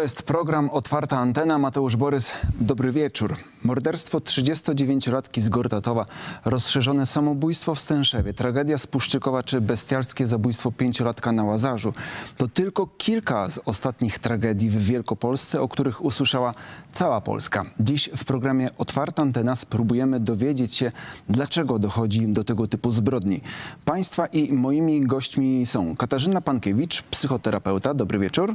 To jest program Otwarta Antena. Mateusz Borys, dobry wieczór. Morderstwo 39-latki z Gortatowa, rozszerzone samobójstwo w Stęszewie, tragedia z Puszczykowa czy bestialskie zabójstwo pięciolatka na Łazarzu. To tylko kilka z ostatnich tragedii w Wielkopolsce, o których usłyszała cała Polska. Dziś w programie Otwarta Antena spróbujemy dowiedzieć się, dlaczego dochodzi do tego typu zbrodni. Państwa i moimi gośćmi są Katarzyna Pankiewicz, psychoterapeuta. Dobry wieczór.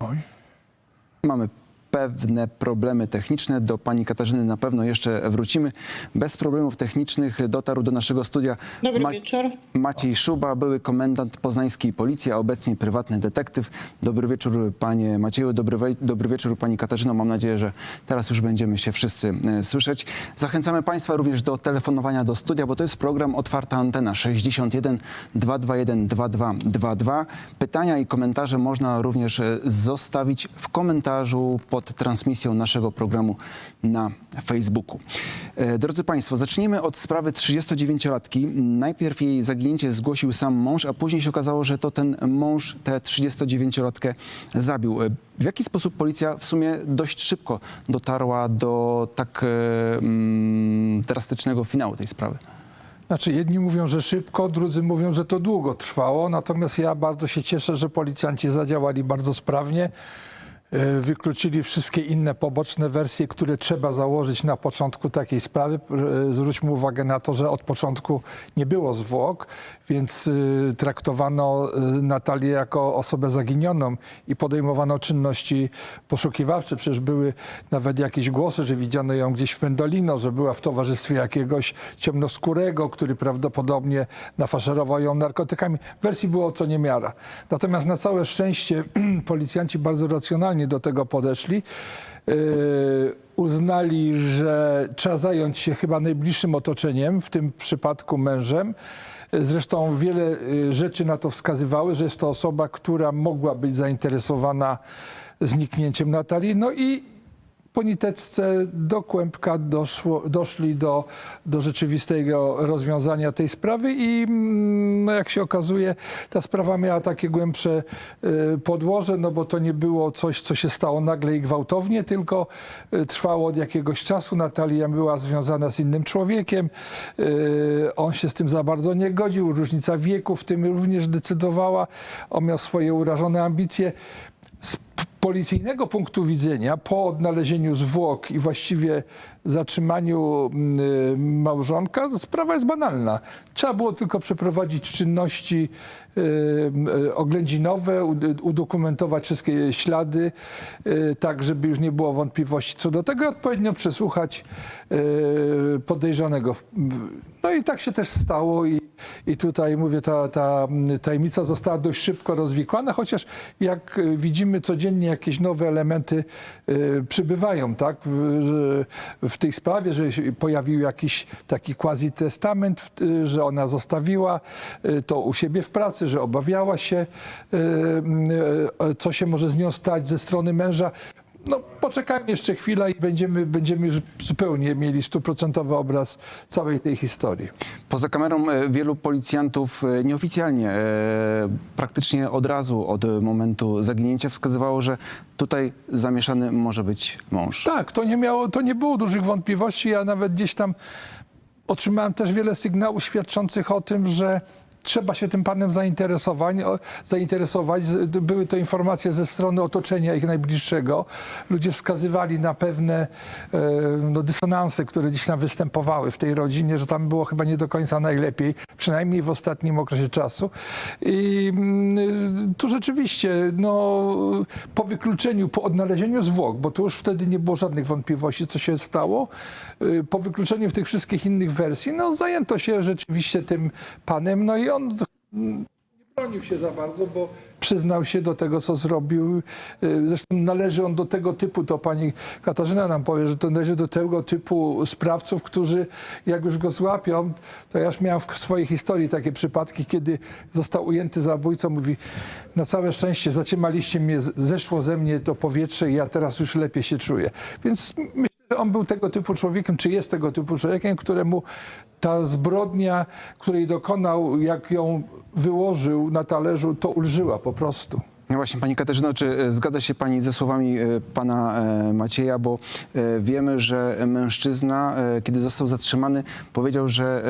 Oj. Mamy pewne problemy techniczne. Do pani Katarzyny na pewno jeszcze wrócimy. Bez problemów technicznych dotarł do naszego studia Dobry wieczór. Maciej Szuba, były komendant poznańskiej policji, a obecnie prywatny detektyw. Dobry wieczór panie Macieju, dobry, dobry wieczór pani Katarzyno. Mam nadzieję, że teraz już będziemy się wszyscy e, słyszeć. Zachęcamy państwa również do telefonowania do studia, bo to jest program Otwarta Antena 61 221 2222. Pytania i komentarze można również e, zostawić w komentarzu pod transmisją naszego programu na Facebooku. E, Drodzy Państwo, zacznijmy od sprawy 39-latki. Najpierw jej zaginięcie zgłosił sam mąż, a później się okazało, że to ten mąż tę 39-latkę zabił. E, W jaki sposób policja w sumie dość szybko dotarła do tak e, mm, drastycznego finału tej sprawy? Znaczy, jedni mówią, że szybko, drudzy mówią, że to długo trwało. Natomiast ja bardzo się cieszę, że policjanci zadziałali bardzo sprawnie. E, Wykluczyli wszystkie inne poboczne wersje, które trzeba założyć na początku takiej sprawy. E, Zwróćmy uwagę na to, że od początku nie było zwłok, więc e, traktowano Natalię jako osobę zaginioną i podejmowano czynności poszukiwawcze. Przecież były nawet jakieś głosy, że widziano ją gdzieś w Pendolino, że była w towarzystwie jakiegoś ciemnoskórego, który prawdopodobnie nafaszerował ją narkotykami. Wersji było co niemiara. Natomiast na całe szczęście policjanci bardzo racjonalnie do tego podeszli. Yy, uznali, że trzeba zająć się chyba najbliższym otoczeniem, w tym przypadku mężem. Zresztą wiele y, rzeczy na to wskazywały, że jest to osoba, która mogła być zainteresowana zniknięciem Natalii. No i po niteczce do kłębka doszło, doszli do, do rzeczywistego rozwiązania tej sprawy i mm, no jak się okazuje, ta sprawa miała takie głębsze y, podłoże, no bo to nie było coś, co się stało nagle i gwałtownie, tylko y, trwało od jakiegoś czasu. Natalia była związana z innym człowiekiem. Y, On się z tym za bardzo nie godził. Różnica wieku w tym również decydowała. On miał swoje urażone ambicje z p- policyjnego punktu widzenia, po odnalezieniu zwłok i właściwie zatrzymaniu mm, y, małżonka, sprawa jest banalna. Trzeba było tylko przeprowadzić czynności y, y, oględzinowe, ud- udokumentować wszystkie ślady, tak żeby już nie było wątpliwości co do tego, odpowiednio przesłuchać podejrzanego. No i tak się też stało i, i tutaj mówię, ta, ta tajemnica została dość szybko rozwikłana, chociaż jak widzimy codziennie jakieś nowe elementy y, przybywają, tak, w, w tej sprawie, że się pojawił jakiś taki quasi testament, y, że ona zostawiła y, to u siebie w pracy, że obawiała się, co się może z nią stać ze strony męża. No, poczekajmy jeszcze chwilę i będziemy, będziemy już zupełnie mieli stuprocentowy obraz całej tej historii. Poza kamerą e, wielu policjantów e, nieoficjalnie, e, praktycznie od razu od momentu zaginięcia wskazywało, że tutaj zamieszany może być mąż. Tak, to nie, miało, to nie było dużych wątpliwości. Ja nawet gdzieś tam otrzymałem też wiele sygnałów świadczących o tym, że trzeba się tym panem zainteresować. zainteresować. Były to informacje ze strony otoczenia ich najbliższego. Ludzie wskazywali na pewne e, no, dysonanse, które gdzieś tam występowały w tej rodzinie, że tam było chyba nie do końca najlepiej, przynajmniej w ostatnim okresie czasu. I mm, tu rzeczywiście, no, po wykluczeniu, po odnalezieniu zwłok, bo tu już wtedy nie było żadnych wątpliwości, co się stało, y, po wykluczeniu tych wszystkich innych wersji, no, zajęto się rzeczywiście tym panem, no i on mm, nie bronił się za bardzo, bo przyznał się do tego, co zrobił. Y, Zresztą należy on do tego typu, to pani Katarzyna nam powie, że to należy do tego typu sprawców, którzy jak już go złapią, to ja już miałem w swojej historii takie przypadki, kiedy został ujęty zabójcą, mówi, na całe szczęście zaciemaliście mnie, zeszło ze mnie to powietrze i ja teraz już lepiej się czuję. Więc on był tego typu człowiekiem, czy jest tego typu człowiekiem, któremu ta zbrodnia, której dokonał, jak ją wyłożył na talerzu, to ulżyła po prostu. No właśnie, Pani Katarzyno, czy e, zgadza się Pani ze słowami e, Pana e, Macieja, bo wiemy, że mężczyzna, kiedy został zatrzymany, powiedział, że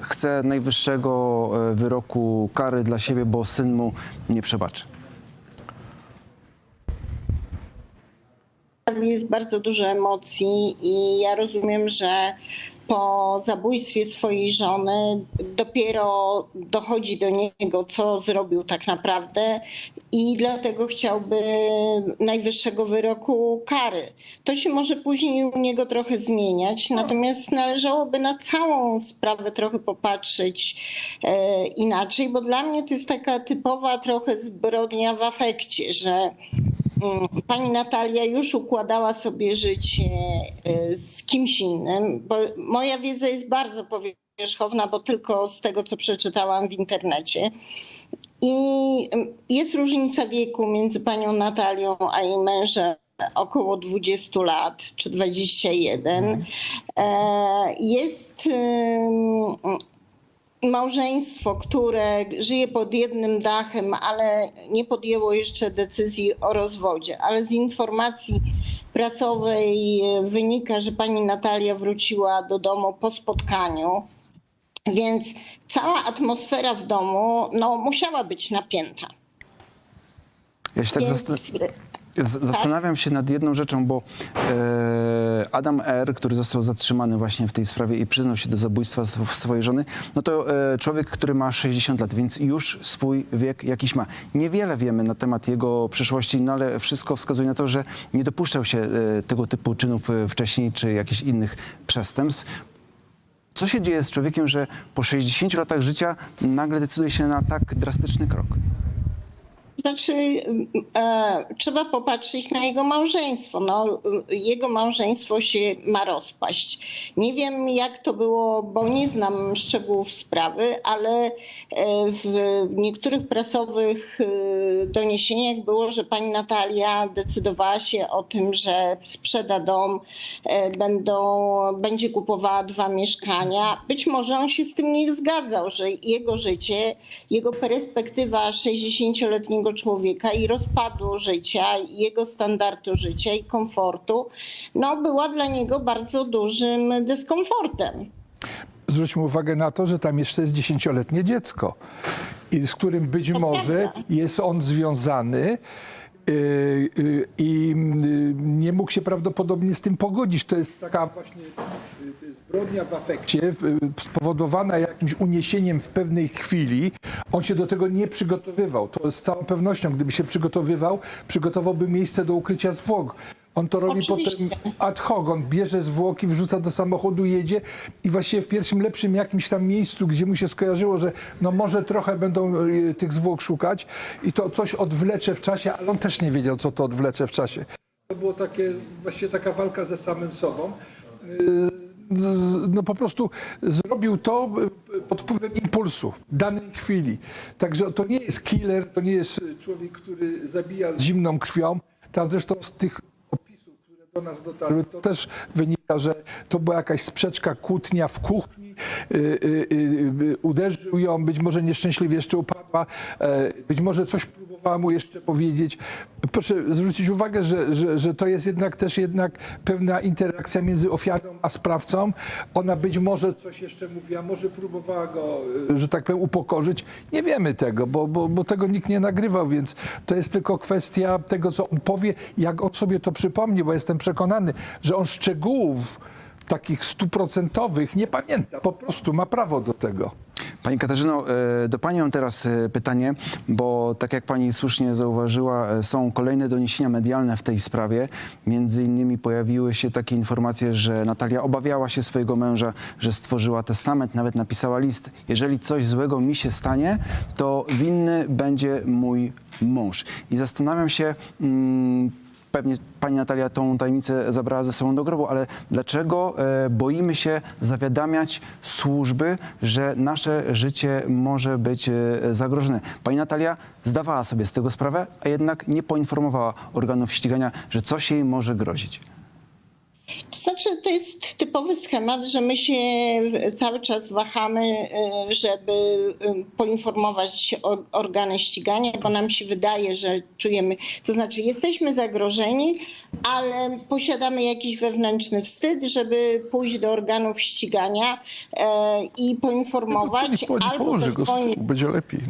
chce najwyższego wyroku kary dla siebie, bo syn mu nie przebaczy. Jest bardzo dużo emocji i ja rozumiem, że po zabójstwie swojej żony dopiero dochodzi do niego, co zrobił tak naprawdę i dlatego chciałby najwyższego wyroku kary. To się może później u niego trochę zmieniać, natomiast należałoby na całą sprawę trochę popatrzeć e, inaczej, bo dla mnie to jest taka typowa trochę zbrodnia w afekcie, że Pani Natalia już układała sobie życie y, z kimś innym, bo moja wiedza jest bardzo powierzchowna, bo tylko z tego, co przeczytałam w internecie. I jest różnica wieku między panią Natalią a jej mężem około 20 lat, czy 21. E, Jest małżeństwo, które żyje pod jednym dachem, ale nie podjęło jeszcze decyzji o rozwodzie. Ale z informacji prasowej wynika, że pani Natalia wróciła do domu po spotkaniu. Więc cała atmosfera w domu no, musiała być napięta. Ja się tak Więc, zastanawiam się nad jedną rzeczą, bo e, Adam R., który został zatrzymany właśnie w tej sprawie i przyznał się do zabójstwa sw- swojej żony, no to e, człowiek, który ma 60 lat, więc już swój wiek jakiś ma. Niewiele wiemy na temat jego przyszłości, no ale wszystko wskazuje na to, że nie dopuszczał się e, tego typu czynów e, wcześniej, czy jakichś innych przestępstw. Co się dzieje z człowiekiem, że po 60 latach życia nagle decyduje się na tak drastyczny krok? Znaczy, e, trzeba popatrzeć na jego małżeństwo. No, jego małżeństwo się ma rozpaść. Nie wiem, jak to było, bo nie znam szczegółów sprawy, ale e, w niektórych prasowych e, doniesieniach było, że pani Natalia decydowała się o tym, że sprzeda dom, e, będą, będzie kupowała dwa mieszkania. Być może on się z tym nie zgadzał, że jego życie, jego perspektywa 60-letniego człowieka i rozpadu życia, jego standardu życia i komfortu, no była dla niego bardzo dużym dyskomfortem. Zwróćmy uwagę na to, że tam jeszcze jest dziesięcioletnie dziecko, z którym być może jest on związany. Yy, yy, I yy, nie mógł się prawdopodobnie z tym pogodzić. To jest taka właśnie zbrodnia w afekcie, spowodowana jakimś uniesieniem w pewnej chwili. On się do tego nie przygotowywał. To z całą pewnością, gdyby się przygotowywał, przygotowałby miejsce do ukrycia zwłok. On to robi Oczywiście. potem ad hoc. On bierze zwłoki, wrzuca do samochodu, jedzie i właściwie w pierwszym lepszym jakimś tam miejscu, gdzie mu się skojarzyło, że no może trochę będą y, tych zwłok szukać i to coś odwlecze w czasie, ale on też nie wiedział, co to odwlecze w czasie. To było takie, właściwie taka walka ze samym sobą. Y, z- z- No po prostu zrobił to y, pod wpływem impulsu, danej chwili. Także to nie jest killer, to nie jest y, człowiek, który zabija z zimną krwią. Tam zresztą z tych do nas dotarły, to też wynika, że to była jakaś sprzeczka, kłótnia w kuchni. Y, y, y, uderzył ją, być może nieszczęśliwie jeszcze upadła, e, być może coś próbowała mu jeszcze powiedzieć. Proszę zwrócić uwagę, że, że, że to jest jednak też jednak pewna interakcja między ofiarą a sprawcą. Ona być może coś jeszcze mówiła, może próbowała go, y, że tak powiem, upokorzyć. Nie wiemy tego, bo, bo, bo tego nikt nie nagrywał, więc to jest tylko kwestia tego, co on powie, jak on sobie to przypomni, bo jestem przekonany, że on szczegółów takich stuprocentowych nie pamięta. Po prostu ma prawo do tego. Pani Katarzyno, e, do Pani mam teraz e, pytanie, bo tak jak Pani słusznie zauważyła, e, są kolejne doniesienia medialne w tej sprawie. Między innymi pojawiły się takie informacje, że Natalia obawiała się swojego męża, że stworzyła testament, nawet napisała list. Jeżeli coś złego mi się stanie, to winny będzie mój mąż. I zastanawiam się, mm, Pewnie pani Natalia tą tajemnicę zabrała ze sobą do grobu, ale dlaczego e, boimy się zawiadamiać służby, że nasze życie może być e, zagrożone? Pani Natalia zdawała sobie z tego sprawę, a jednak nie poinformowała organów ścigania, że coś jej może grozić. Znaczy, to jest typowy schemat, że my się cały czas wahamy, y, żeby y, poinformować organy ścigania, bo nam się wydaje, że czujemy, to znaczy jesteśmy zagrożeni, ale posiadamy jakiś wewnętrzny wstyd, żeby pójść do organów ścigania e, i poinformować pani albo położy go będzie lepiej.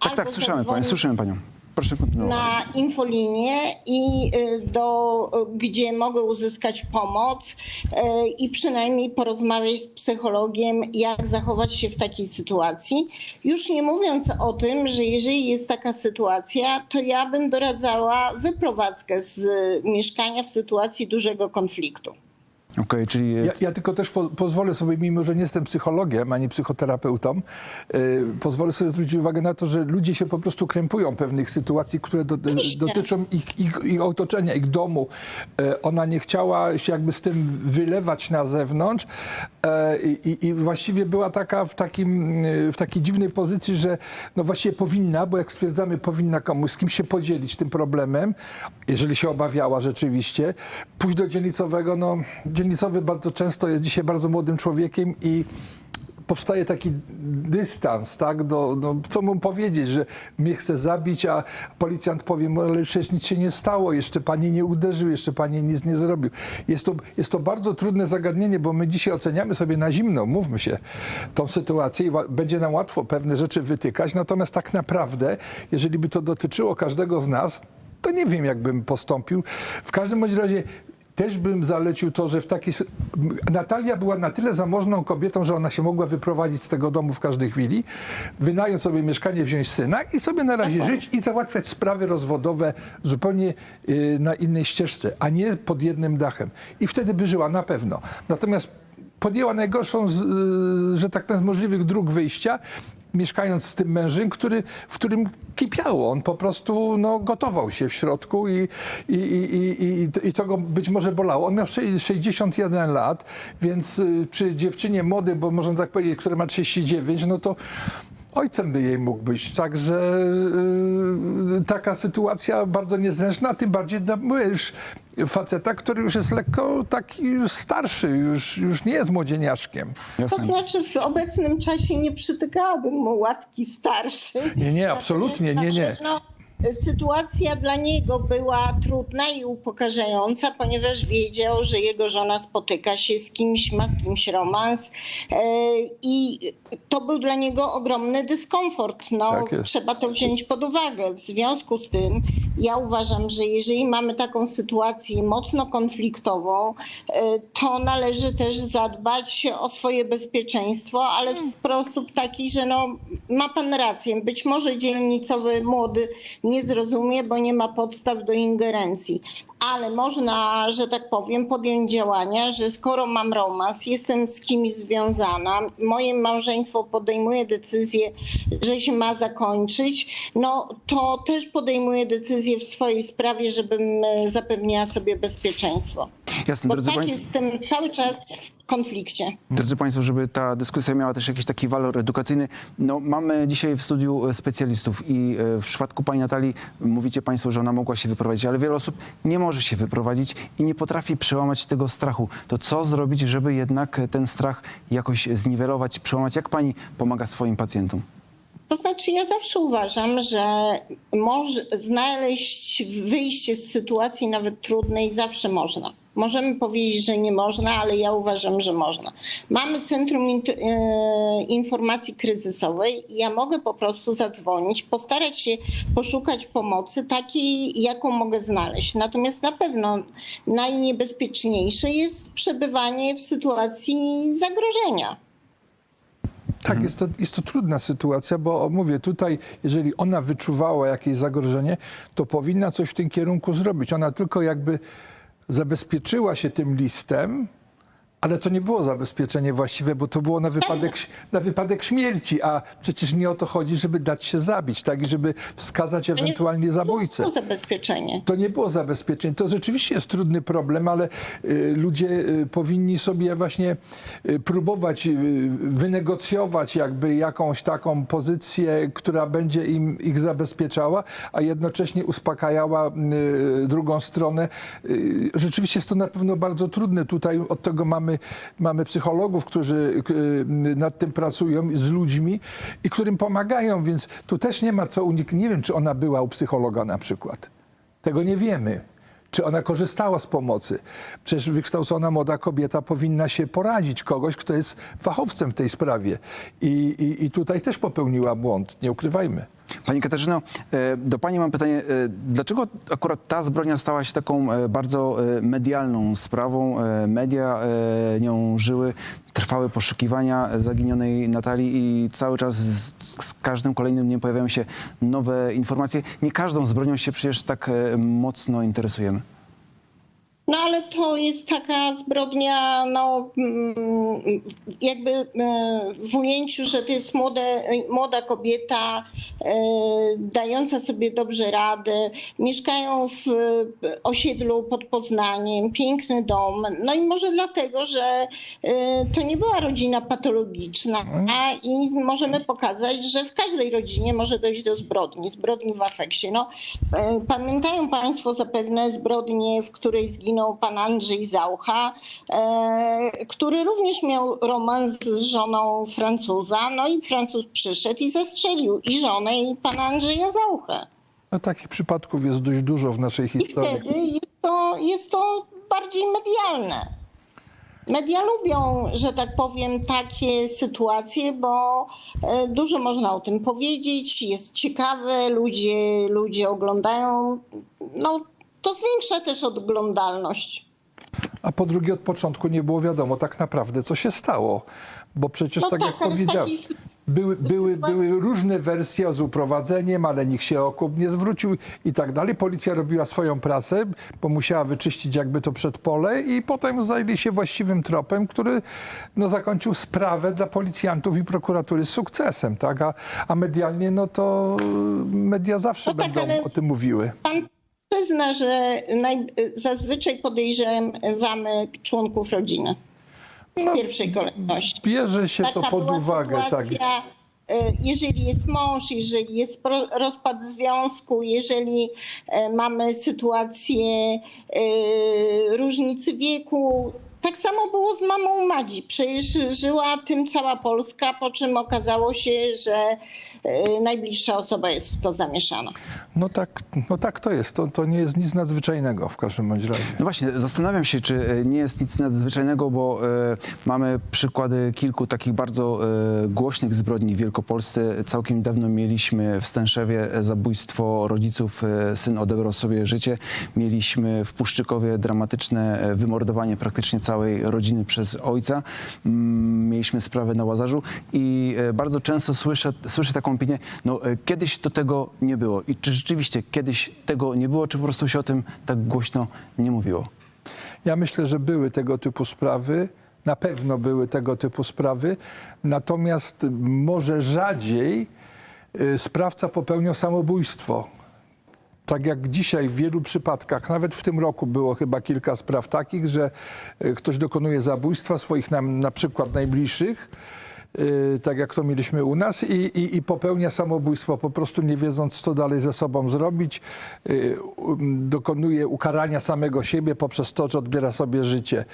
Tak, tak, słyszymy panią, słyszymy panią. Proszę kontynuować. na infolinię i y, do, gdzie mogę uzyskać pomoc y, i przynajmniej porozmawiać z psychologiem, jak zachować się w takiej sytuacji. Już nie mówiąc o tym, że jeżeli jest taka sytuacja, to ja bym doradzała wyprowadzkę z y, mieszkania w sytuacji dużego konfliktu. Okej, czyli Ja, ja tylko też po, pozwolę sobie, mimo że nie jestem psychologiem ani psychoterapeutą, y, pozwolę sobie zwrócić uwagę na to, że ludzie się po prostu krępują pewnych sytuacji, które do, dotyczą ich, ich, ich otoczenia, ich domu. Y, ona nie chciała się jakby z tym wylewać na zewnątrz i, i właściwie była taka w, takim, w takiej dziwnej pozycji, że no właściwie powinna, bo jak stwierdzamy, powinna komuś z kimś się podzielić tym problemem, jeżeli się obawiała rzeczywiście, pójść do dzielnicowego, no dzielnicowy bardzo często jest dzisiaj bardzo młodym człowiekiem i powstaje taki dystans, tak, do, do, co mu powiedzieć, że mnie chce zabić, a policjant powie, mu, ale przecież nic się nie stało, jeszcze pani nie uderzył, jeszcze pani nic nie zrobił. Jest to, jest to bardzo trudne zagadnienie, bo my dzisiaj oceniamy sobie na zimno, mówmy się, tą sytuację i będzie nam łatwo pewne rzeczy wytykać, natomiast tak naprawdę, jeżeli by to dotyczyło każdego z nas, to nie wiem, jak bym postąpił. W każdym bądź razie też bym zalecił to, że w takiej. Natalia była na tyle zamożną kobietą, że ona się mogła wyprowadzić z tego domu w każdej chwili, wynająć sobie mieszkanie, wziąć syna i sobie na razie żyć i załatwiać sprawy rozwodowe zupełnie y, na innej ścieżce, a nie pod jednym dachem. I wtedy by żyła na pewno. Natomiast podjęła najgorszą, z, y, że tak powiem, z możliwych dróg wyjścia, mieszkając z tym mężem, który, w którym kipiało. On po prostu no, gotował się w środku i, i, i, i, i, to go być może bolało. On miał sze- 61 lat, więc y, przy dziewczynie młodej, bo można tak powiedzieć, która ma 39, no to ojcem by jej mógł być. Także y, taka sytuacja bardzo niezręczna, tym bardziej dla już faceta, który już jest lekko taki już starszy, już, już nie jest młodzieniaszkiem. To znaczy w obecnym czasie nie przytykałabym mu łatki starszy. Nie, nie, absolutnie, nie, nie. No, sytuacja dla niego była trudna i upokarzająca, ponieważ wiedział, że jego żona spotyka się z kimś, ma z kimś romans e, i to był dla niego ogromny dyskomfort. No, Tak trzeba to wziąć pod uwagę. W związku z tym ja uważam, że jeżeli mamy taką sytuację mocno konfliktową, e, to należy też zadbać o swoje bezpieczeństwo, ale w sposób taki, że no, ma pan rację. Być może dzielnicowy młody nie zrozumie, bo nie ma podstaw do ingerencji. Ale można, że tak powiem, podjąć działania, że skoro mam romans, jestem z kimś związana, moje małżeństwo podejmuje decyzję, że się ma zakończyć, no to też podejmuję decyzję w swojej sprawie, żebym e, zapewniła sobie bezpieczeństwo. Jasne, Bo tak państwo. jestem cały czas konflikcie. Drodzy Państwo, żeby ta dyskusja miała też jakiś taki walor edukacyjny, no mamy dzisiaj w studiu e, specjalistów i e, w przypadku pani Natalii mówicie Państwo, że ona mogła się wyprowadzić, ale wiele osób nie może się wyprowadzić i nie potrafi przełamać tego strachu. To co zrobić, żeby jednak ten strach jakoś zniwelować, przełamać? Jak Pani pomaga swoim pacjentom? To znaczy, ja zawsze uważam, że może znaleźć wyjście z sytuacji nawet trudnej zawsze można. Możemy powiedzieć, że nie można, ale ja uważam, że można. Mamy Centrum e, Informacji Kryzysowej i ja mogę po prostu zadzwonić, postarać się poszukać pomocy takiej, jaką mogę znaleźć. Natomiast na pewno najniebezpieczniejsze jest przebywanie w sytuacji zagrożenia. Tak, jest, to, jest to trudna sytuacja, bo mówię, tutaj, jeżeli ona wyczuwała jakieś zagrożenie, to powinna coś w tym kierunku zrobić. Ona tylko jakby zabezpieczyła się tym listem, Ale to nie było zabezpieczenie właściwe, bo to było na wypadek, na wypadek śmierci, a przecież nie o to chodzi, żeby dać się zabić, tak? I żeby wskazać ewentualnie zabójcę. To zabezpieczenie. To nie było zabezpieczenie. To rzeczywiście jest trudny problem, ale y, ludzie y, powinni sobie właśnie y, próbować y, wynegocjować jakby jakąś taką pozycję, która będzie im ich zabezpieczała, a jednocześnie uspokajała y, drugą stronę. Y, rzeczywiście jest to na pewno bardzo trudne. Tutaj od tego mamy, mamy psychologów, którzy nad tym pracują z ludźmi i którym pomagają, więc tu też nie ma co uniknąć. Nie wiem, czy ona była u psychologa na przykład. Tego nie wiemy. Czy ona korzystała z pomocy? Przecież wykształcona młoda kobieta powinna się poradzić kogoś, kto jest fachowcem w tej sprawie. I, i, i tutaj też popełniła błąd, nie ukrywajmy. Pani Katarzyno, e, do Pani mam pytanie. e, Dlaczego akurat ta zbrodnia stała się taką e, bardzo medialną sprawą? Media nią żyły, trwały poszukiwania zaginionej Natalii i cały czas z, z każdym kolejnym dniem pojawiają się nowe informacje. Nie każdą zbrodnią się przecież tak mocno interesujemy. No ale to jest taka zbrodnia, no mm, jakby e, w ujęciu, że to jest młode, młoda kobieta e, dająca sobie dobrze radę. Mieszkają w osiedlu pod Poznaniem, piękny dom. No i może dlatego, że e, to nie była rodzina patologiczna a i możemy pokazać, że w każdej rodzinie może dojść do zbrodni, zbrodni w afekcie. No, e, pamiętają Państwo zapewne zbrodnię, w której zginął pan Andrzej Zaucha, e, który również miał romans z żoną Francuza. No i Francuz przyszedł i zastrzelił i żonę, i pana Andrzeja Zauchę. No, takich przypadków jest dość dużo w naszej I historii. wtedy jest to, jest to bardziej medialne. Media lubią, że tak powiem, takie sytuacje, bo e, dużo można o tym powiedzieć, jest ciekawe, ludzie, ludzie oglądają. No, to zwiększa też oglądalność. A po drugie, od początku nie było wiadomo tak naprawdę, co się stało. Bo przecież, No tak, tak, jak powiedziałem, takiej były, były, były różne wersje z uprowadzeniem, ale nikt się o kup nie zwrócił i tak dalej. Policja robiła swoją pracę, bo musiała wyczyścić jakby to przedpole i potem zajęli się właściwym tropem, który no, zakończył sprawę dla policjantów i prokuratury z sukcesem. Tak? A, a medialnie, no to media zawsze No tak, będą o tym mówiły. Pan przyzna, że naj, zazwyczaj podejrzewamy członków rodziny w No, pierwszej kolejności. Bierze się to Taka pod była uwagę. Tak. sytuacja, e, Jeżeli jest mąż, jeżeli jest rozpad związku, jeżeli e, mamy sytuację e, różnicy wieku. Tak samo było z mamą Madzi. Przecież żyła tym cała Polska, po czym okazało się, że e, najbliższa osoba jest w to zamieszana. No tak, no tak to jest. To, to nie jest nic nadzwyczajnego w każdym bądź razie. No właśnie, zastanawiam się, czy e, nie jest nic nadzwyczajnego, bo e, mamy przykłady kilku takich bardzo e, głośnych zbrodni w Wielkopolsce. Całkiem niedawno mieliśmy w Stęszewie zabójstwo rodziców, syn odebrał sobie życie. Mieliśmy w Puszczykowie dramatyczne wymordowanie praktycznie całej rodziny przez ojca. Mm, Mieliśmy sprawę na Łazarzu i bardzo często słyszę, słyszę taką opinię, no kiedyś to tego nie było. I czy rzeczywiście kiedyś tego nie było, czy po prostu się o tym tak głośno nie mówiło? Ja myślę, że były tego typu sprawy. Na pewno były tego typu sprawy. Natomiast może rzadziej y, sprawca popełniał samobójstwo. Tak jak dzisiaj w wielu przypadkach, nawet w tym roku było chyba kilka spraw takich, że y, ktoś dokonuje zabójstwa swoich nam na przykład najbliższych, tak jak to mieliśmy u nas, i, i, i popełnia samobójstwo, po prostu nie wiedząc, co dalej ze sobą zrobić, y, um, dokonuje ukarania samego siebie poprzez to, że odbiera sobie życie.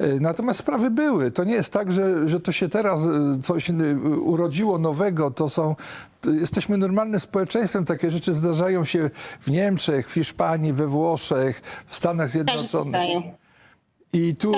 Y, Natomiast sprawy były. To nie jest tak, że, że to się teraz y, coś y, urodziło nowego. To są, to jesteśmy normalnym społeczeństwem. Takie rzeczy zdarzają się w Niemczech, w Hiszpanii, we Włoszech, w Stanach Zjednoczonych. I tu...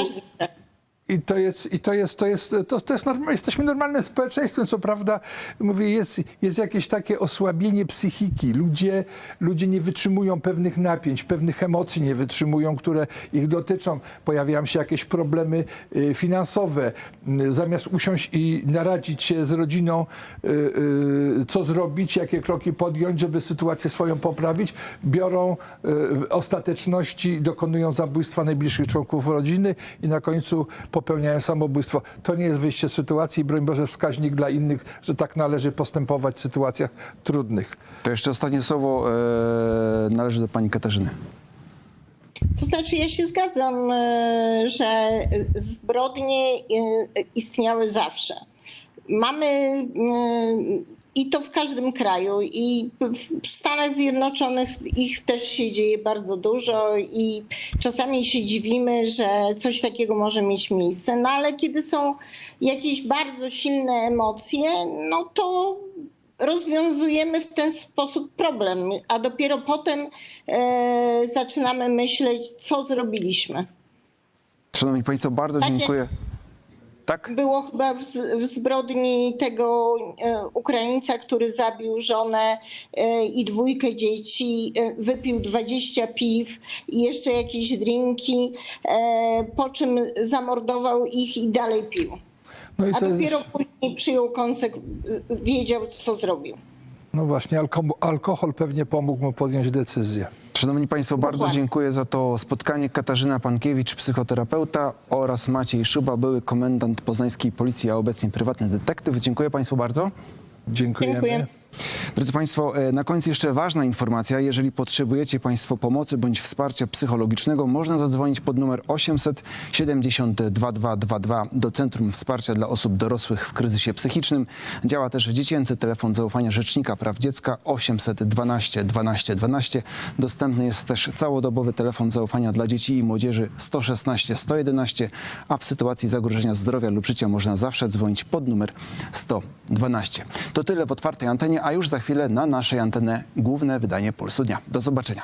I to jest, i to jest, to jest, to, to jest normal, jesteśmy normalnym społeczeństwem, co prawda, mówię, jest, jest jakieś takie osłabienie psychiki. Ludzie, ludzie nie wytrzymują pewnych napięć, pewnych emocji nie wytrzymują, które ich dotyczą. Pojawiają się jakieś problemy y, finansowe. Y, Zamiast usiąść i naradzić się z rodziną, y, co zrobić, jakie kroki podjąć, żeby sytuację swoją poprawić, biorą ostateczności, dokonują zabójstwa najbliższych członków rodziny i na końcu popełniają samobójstwo. To nie jest wyjście z sytuacji i broń Boże wskaźnik dla innych, że tak należy postępować w sytuacjach trudnych. To jeszcze ostatnie słowo e, należy do pani Katarzyny. To znaczy, ja się zgadzam, e, że zbrodnie e, istniały zawsze. Mamy i to w każdym kraju, i w Stanach Zjednoczonych ich też się dzieje bardzo dużo, i czasami się dziwimy, że coś takiego może mieć miejsce. No ale kiedy są jakieś bardzo silne emocje, no to rozwiązujemy w ten sposób problem, a dopiero potem e, zaczynamy myśleć, co zrobiliśmy. Szanowni Państwo, bardzo dziękuję. Tak? Było chyba w, w zbrodni tego e, Ukraińca, który zabił żonę e, i dwójkę dzieci, e, wypił 20 piw i jeszcze jakieś drinki, e, po czym zamordował ich i dalej pił. No i A to dopiero jest, później przyjął konsek- wiedział, co zrobił. No właśnie, alko- alkohol pewnie pomógł mu podjąć decyzję. Szanowni Państwo, bardzo Dokładnie. dziękuję za to spotkanie. Katarzyna Pankiewicz, psychoterapeuta oraz Maciej Szuba, były komendant poznańskiej policji, a obecnie prywatny detektyw. Dziękuję Państwu bardzo. Dziękujemy. Dziękuję. Drodzy Państwo, e, na koniec jeszcze ważna informacja. Jeżeli potrzebujecie Państwo pomocy bądź wsparcia psychologicznego, można zadzwonić pod numer 800 72 222 do Centrum Wsparcia dla Osób Dorosłych w Kryzysie Psychicznym. Działa też dziecięcy telefon zaufania Rzecznika Praw Dziecka 812 12 12. Dostępny jest też całodobowy telefon zaufania dla dzieci i młodzieży 116 111, a w sytuacji zagrożenia zdrowia lub życia można zawsze dzwonić pod numer 112. To tyle w otwartej antenie, a już za chwilę na naszej antenę główne wydanie Pulsu Dnia. Do zobaczenia.